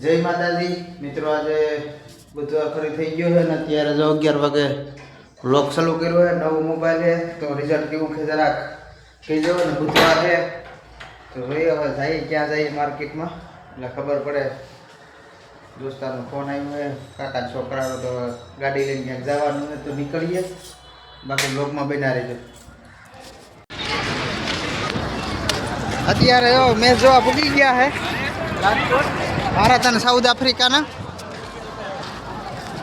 જય માતાજી. મિત્રો, આજે બધું આખરી થઈ ગયો છે ને અત્યારે જો અગિયાર વાગે લોક ચાલુ કર્યો છે, નવો મોબાઈલ છે, તો રિઝલ્ટ કેવું છે જરાક કહી દો ને બુધવાર છે. તો જોઈએ હવે જઈએ, ક્યાં જઈએ માર્કેટમાં એટલે ખબર પડે. દોસ્તારનો ફોન આવ્યો છે કાકા છોકરાનો તો ગાડી લઈને ક્યાંક જવાનું હોય તો નીકળીએ. બાકી બ્લોગમાં બના રહેજો. અત્યારે મેચ જોવા ભૂલી ગયા છે ભારત અને સાઉથ આફ્રિકાના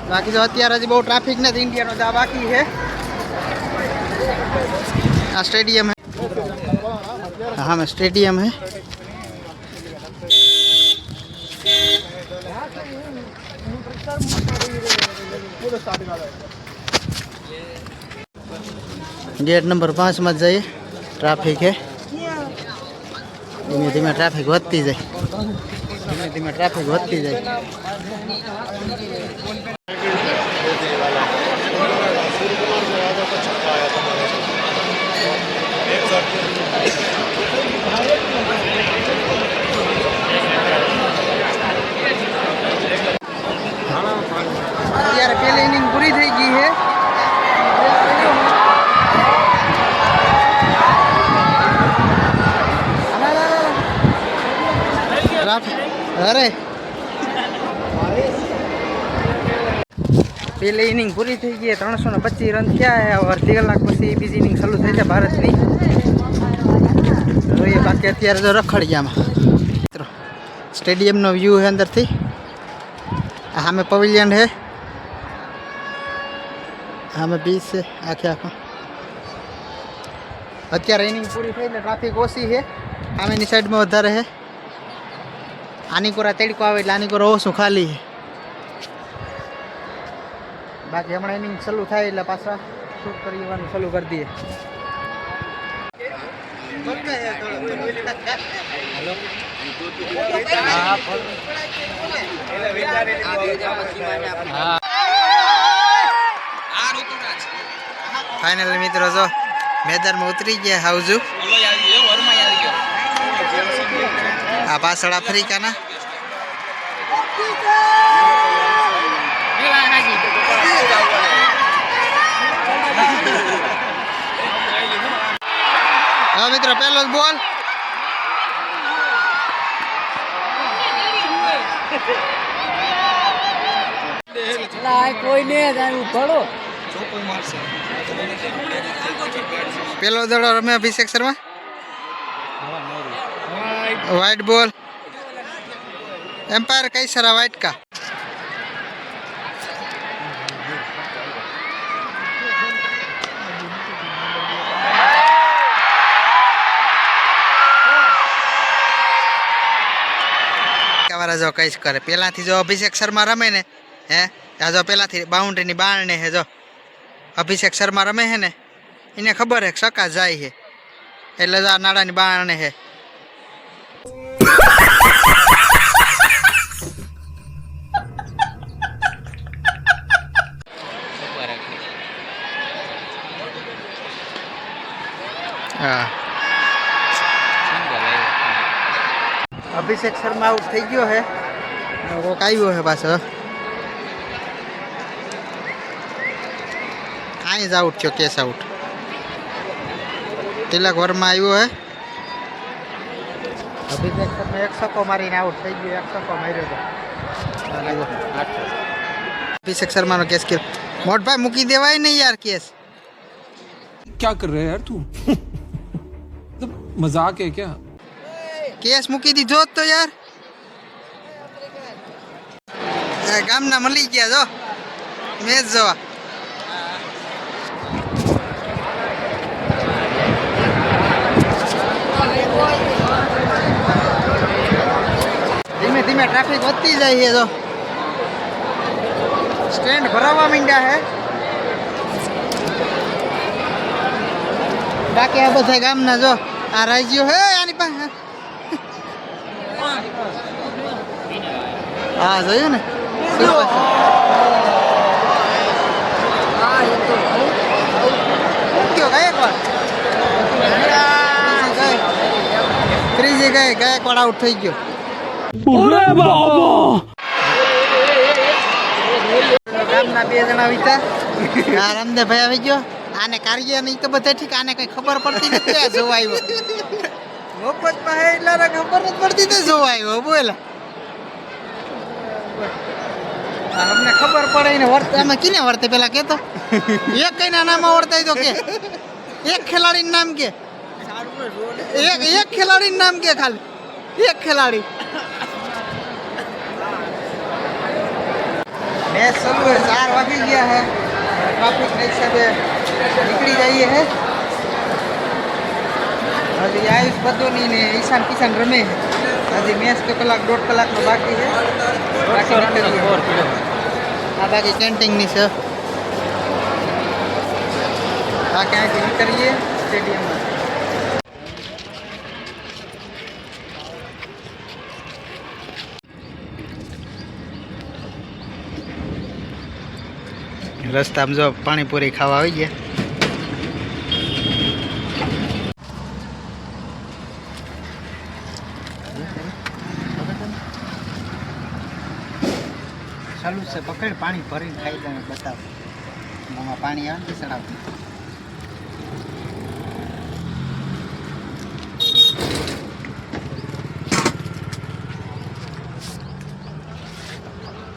બાકી તો અત્યારે હજી બહુ ટ્રાફિક નથી ઇન્ડિયાનો તો આ બાકી છે આ સ્ટેડિયમ है हाँ मैं स्टेडियम है गेट नंबर पाँच में जाइए ट्राफिक है ધીમે ધીમે ટ્રાફિક વધતી જાય ધીમે ધીમે ટ્રાફિક વધતી જાય અરે પેલી ઇનિંગ પૂરી થઈ ગઈ ત્રણસો ને પચીસ રન થયા છે હવે અડધી કલાક પછી બીજી ઇનિંગ ચાલુ થઈ છે ભારતની જોઈએ બાકી અત્યારે તો રખડિયામાં મિત્રો સ્ટેડિયમનો વ્યૂ છે અંદરથી આ સામે પવેલિયન છે સામે બીચ છે આખે આખો અત્યારે ઇનિંગ પૂરી થઈ એટલે ટ્રાફિક ઓછી છે સામેની સાઈડમાં વધારે છે આની કોરા તડકો આવે એટલે આની કોરા ઓછું ખાલી. બાકી હમણાં ઇનિંગ ચાલુ થાય એટલે પાછા શૂટ કરી જવાનું ચાલુ કરી દઈએ. ફાઇનલ મિત્રો જો મેદાનમાં ઉતરી ગયા હાઉજુ. આ પાછળ આફ્રિકાના. હા મિત્ર પહેલો બોલ. કોઈને ઉપાડો પેલો દડો રમે Abhishek Sharma? White ball umpire કઈ સરા વાટકા વાળા જો કઈ કરે. પહેલાંથી જો અભિષેક શર્મા રમે ને, હે? આ જો પહેલાંથી બાઉન્ડ્રીની બારણે હે જો. અભિષેક શર્મા રમે છે ને, એને ખબર હે સકા જાય છે એટલે જો આ નાડાની બારણે હે. અભિષેક શર્મા આઉટ થઈ ગયો છે કોક આવ્યો છે પાછો અહીં જ આઉટ થયો કેસ આઉટ તિલક વર્મા આવ્યો હે અભિષેક શર્મા એક સકો મારીને આઉટ થઈ ગયો એક સકો માર્યો હતો અભિષેક શર્માનો કેસ કર્યો મોટભાઈ મૂકી દેવાય ને યાર કેસ ક્યાં કર રહે યાર તું मज़ाक है क्या? केस मुकी दी, जोत तो यार। काम ना मली किया जो मेज जो धीमे धीमे ट्रैफ़िक होती जाइए जो स्टैंड भरावा मिंडा है। ताकि अब से ना जो આ રાઈ હે આની પાસે. હા જોયું ને? ત્રીજી ગઈ ગાયકવાડ આઉટ થઈ ગયો. ગામના બે જણા વિચાર આરામદે ભાઈ આવી ગયો. આને કાર્ય નહીં તો બધા ઠીક આને કઈ ખબર પડતી નથી આ જોવા મફતમાં એટલા ખબર નથી પડતી તો જોવા બોલ. અમને ખબર પડે ને વર્ત. અમે કીને વર્તે પેલા કેતો. એક કઈ ના નામ વર્તાય તો કે. એક ખેલાડીનું નામ કે. એક એક ખેલાડીનું નામ કે ખાલી. એક ખેલાડી. મેચ ચાલુ ચાર વાગી ગયા હે. निकली जाइए है। अभी आयुष बदो नहीं ईशान किशन रमे है। अभी मैच तो कलाक डोड़ कलाक में बाकी है। बाकी कैंटिंग नहीं सर आके आके निकलिए स्टेडियम में। રસ્તામાં જો પાણીપુરી ખાવા આવી ગયા. ચાલુ છે. પકડ પાણી ભરીને ખાઈ તમે બતાવો. મોમાં પાણી આવે ને ચડાવ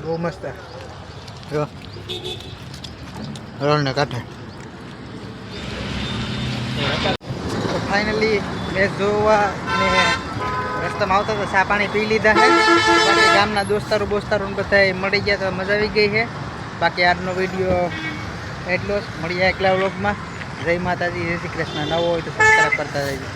બહુ મસ્ત. જો. રોડને કાંઠે. તો ફાઇનલી જોવા ને રસ્તામાં આવતા તો ચા પાણી પી લીધા છે. બાકી ગામના દોસ્તારો બોસ્તારો બધા મળી ગયા તો મજા આવી ગઈ છે. બાકી આજનો વીડિયો એટલો જ. મળીએ એકલા વ્લોગમાં. જય માતાજી, જય શ્રી કૃષ્ણ. નવો હોય તો સબસ્ક્રાઈબ કરતા રહેજો.